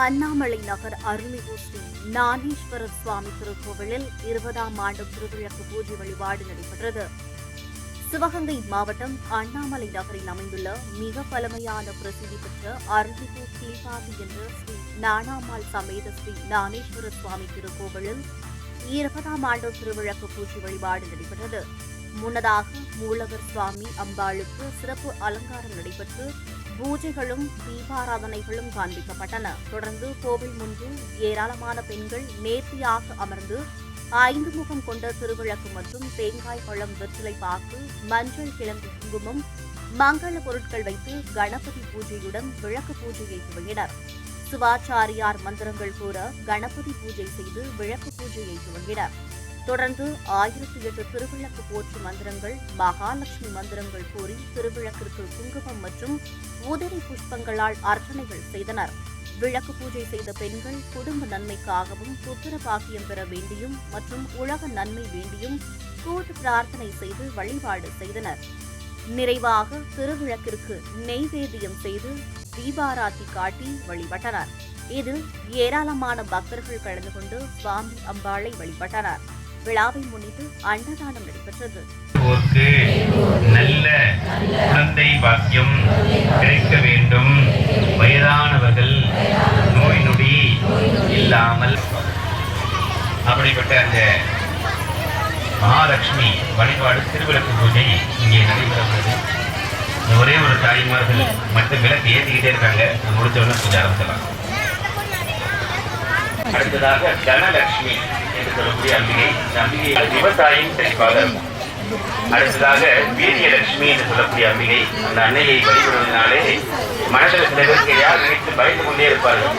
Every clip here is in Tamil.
அண்ணாமலை நகர் அருள்மிகு ஸ்ரீ ஞானேஸ்வரர் சுவாமி திருக்கோவிலில் இருபதாம் ஆண்டு திருவிழக்கு பூஜை வழிபாடு நடைபெற்றது. சிவகங்கை மாவட்டம் அண்ணாமலை நகரில் அமைந்துள்ள மிக பழமையான பிரசித்தி பெற்ற அருள்மிகு ஸ்ரீபாதி என்ற ஸ்ரீ நானாமாள் சமேத ஸ்ரீ ஞானேஸ்வரர் சுவாமி திருக்கோவிலில் இருபதாம் ஆண்டு திருவிழக்கு பூஜை வழிபாடு நடைபெற்றது. முன்னதாக மூலவர் சுவாமி அம்பாளுக்கு சிறப்பு அலங்காரம் நடைபெற்று பூஜைகளும் தீபாராதனைகளும் காண்பிக்கப்பட்டன. தொடர்ந்து கோவில் முன்பு ஏராளமான பெண்கள் நேர்த்தியாக அமர்ந்து ஐந்து முகம் கொண்ட திருவிளக்கு மற்றும் தேங்காய் பழம் வெற்றிலை பாக்கு மஞ்சள் கிழங்கு குங்குமம் மங்கள பொருட்கள் வைத்து கணபதி பூஜையுடன் விளக்கு பூஜையை துவங்கினர். சிவாச்சாரியார் மந்திரங்கள் கூற கணபதி பூஜை செய்து விளக்கு பூஜையை துவங்கினர். தொடர்ந்து ஆயிரத்தி எட்டு திருவிளக்கு போற்று மந்திரங்கள் மகாலட்சுமி மந்திரங்கள் கூறி திருவிளக்கிற்கு குங்குமம் மற்றும் உதிரி புஷ்பங்களால் அர்ச்சனைகள் செய்தனர். விளக்கு பூஜை செய்த பெண்கள் குடும்ப நன்மைக்காகவும் புத்திர பாக்கியம் பெற வேண்டியும் மற்றும் உலக நன்மை வேண்டியும் கூட்டு பிரார்த்தனை செய்து வழிபாடு செய்தனர். நிறைவாக திருவிளக்கிற்கு நெய்வேத்தியம் செய்து தீபாராத்தி காட்டி வழிபட்டனர். இதில் ஏராளமான பக்தர்கள் கலந்து கொண்டு சுவாமி அம்பாளை வழிபட்டனர். விழாவை முன்னிட்டு அன்னதானம் நடைபெற்றது. நல்ல குழந்தை பாக்கியம் கிடைக்க வேண்டும். வயதானவர்கள் நோய் நொடி இல்லாமல். அப்படிப்பட்ட அந்த மகாலட்சுமி வழிபாடு திருவிளக்கு பூஜை இங்கே நடைபெறுகிறது ஒரே ஒரு தாய்மார்கள் மட்டும் விளக்கு ஏற்றிக்கிட்டே இருக்காங்க. அது பூஜை அடுத்ததாக தனலட்சுமி சொல்லக்கூடிய அம்பிகை அம்பிகை விவசாயம் செழிப்பாக இருக்கும் அடுத்ததாக வீரியலட்சுமி என்று சொல்லக்கூடிய அம்பிகை அந்த அன்னையை வழிபடுவதனாலே மனதில் சில பேருக்கு யார் நினைத்து பயந்து கொண்டே இருப்பார்கள்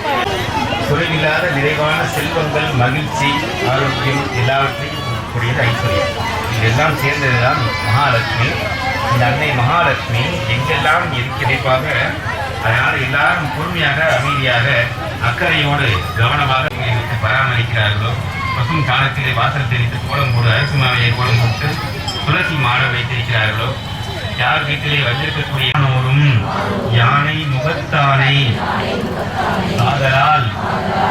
குறைவில்லாத நிறைவான செல்வங்கள் மகிழ்ச்சி ஆரோக்கியம் எல்லாவற்றையும் கூடியது ஐஸ்வர்யம் இதெல்லாம் சேர்ந்ததுதான் மகாலட்சுமி. இந்த அன்னை மகாலட்சுமி எங்கெல்லாம் இருக்கிறைப்பாக அதனால் எல்லாரும் பொறுமையாக அமைதியாக அக்கறையோடு கவனமாக பராமரிக்கிறார்களோ பசும் சாணத்திலே வாசல் தெரித்து கோலம் போடு அரசு மாவையை கோலம் போட்டு துளசி மாட வைத்திருக்கிறார்களோ? யார் வீட்டிலே வந்திருக்கக்கூடிய யானை முகத்தானை. ஆதலால்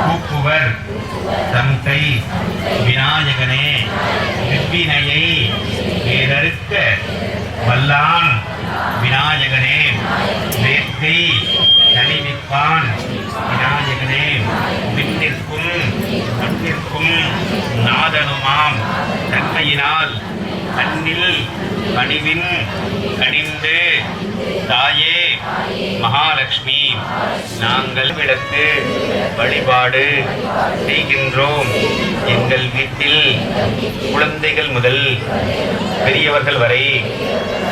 கூப்புவர் தந்தை விநாயகனே. விப்பினையை வேறறுக்க வல்லான் கனிவின் கனிந்து தாயே மகாலட்சுமி நாங்கள் விளக்கு வழிபாடு செய்கின்றோம். எங்கள் வீட்டில் குழந்தைகள் முதல் பெரியவர்கள் வரை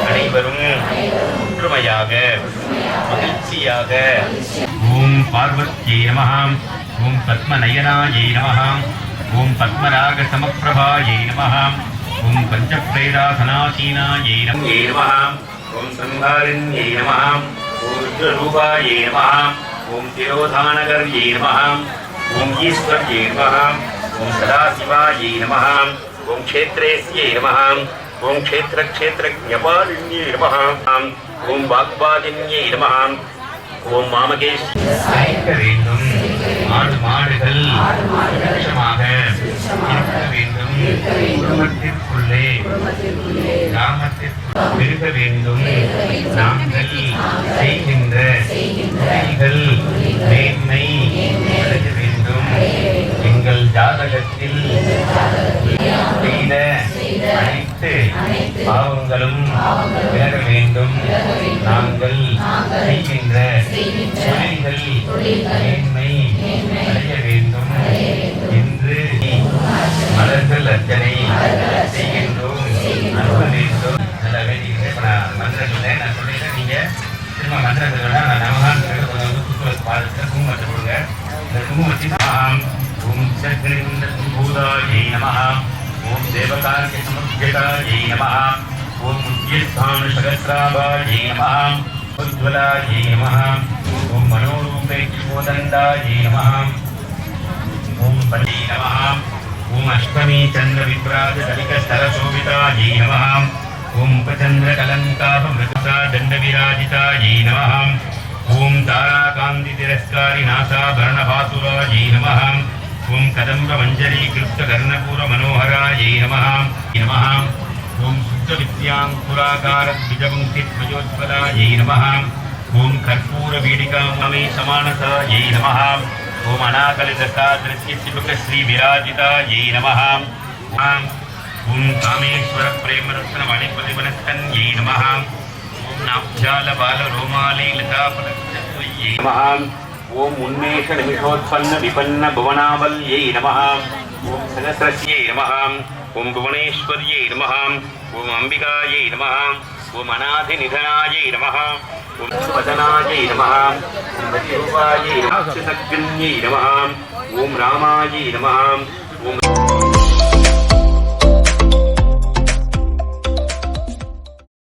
அனைவரும் ஒற்றுமையாக மகிழ்ச்சியாக. ஓம் பார்வதியை நமகாம் ஓம் பத்மநயனாயை நமகாம் ஓம் பத்மராக சமப்பிரபாயை நமகாம் ஓம் பஞ்சப்ரேதாசனாசீனாயை நமஹாம் ஓம் சம்ஹாரிண்யை நமஹாம் ஓம் ருத்ரரூபாயை நமஹாம் ஓம் திரோதானகர்யை நமஹாம் ஓம் ஈஸ்வர்யை நமஹாம் ஓம் சதாசிவாயை நமஹாம் ஓம் க்ஷேத்ரேஸ்யை நமஹாம் ஓம் க்ஷேத்திர க்ஷேத்திரஜபாலின்யை நமஹாம் ஓம் வாக்பாதின்யை நமஹாம் ஓம் மாமகேஷ் வேண்டும். ஆடு மாடுகள் சுபிட்சமாக இருக்க வேண்டும். குடும்பத்திற்குள்ளே கிராமத்திற்குள் இருக்க வேண்டும். நாங்கள் செய்கின்ற தொழில்கள் மேன்மை எங்கள் ஜாதகத்தில் செய்த அனைத்து பாவங்களும் விலக வேண்டும். நாங்கள் செய்கின்ற தொழில்கள் மேன்மை அடைய வேண்டும் என்று மலர்கள் அர்ச்சனை செய்கின்றோம். அனுப்ப வேண்டும். நல்லா வேண்டிக்கிறேன் இப்போ நான் மந்திரம் நான் சொல்லிடுறேன் நீங்கள் திரும்ப மந்திரம் நான் நமகான் குங்குமத்தை பாதத்தில் குங்குமத்தை கொடுங்க இந்த குங்குமத்தின் ஆம் ஓம் சக்ரிந்த பூதாயை நமஹ ஓம் தேவகாரிய சமர்ப்பியதாயை நமஹ ஓம் உத்யஸ்தான சகசிராபாயை நமஹ உஜ்வலாயை நமஹ ஓம் மனோரூபேட்சோதண்டாயை நமஹ ஓம் பதி நமஹ ஓம் அஷ்டமி சந்திர விப்ராஜ கலிக சரசோபிதாயை நமஹ ஓம் உபச்சந்திர கலங்காப மிருதா தண்ட விராஜிதாயை நமஹ ఓం తారాకాంతి తిరస్కారి నాసాభరణభాసురాజై నమ. ఓం కదంబ మంజరీ క్లుప్త మనోహరాజై నమ. నమ. ఓం శుద్ధ విద్యాంకురాకార నమ. ఓం కర్పూర వీడికామే సమానసాయై నమ. ఓం అనాకలిత విరాజితాయై నమ. ఓం కామేశ్వర ప్రేమరత్న మణిపతివనస్కన్యై నమ. ஓம் உன்மேஷ நிமிஷோத்பன்ன விபன்ன புவனாவல்யை நமஹாம். ஓம் சகசிரஸ்யை நமஹாம். ஓம் புவனேஸ்வரியை நமஹாம். ஓம் அம்பிகாயை நமஹாம். ஓம் அநாதி நிதனாயை நமஹாம். ஓம் வதனாயை நமஹாம். ஓம் ரூபாயை நமஹாம். ஓம் ராமாயை நமஹாம். ஓம்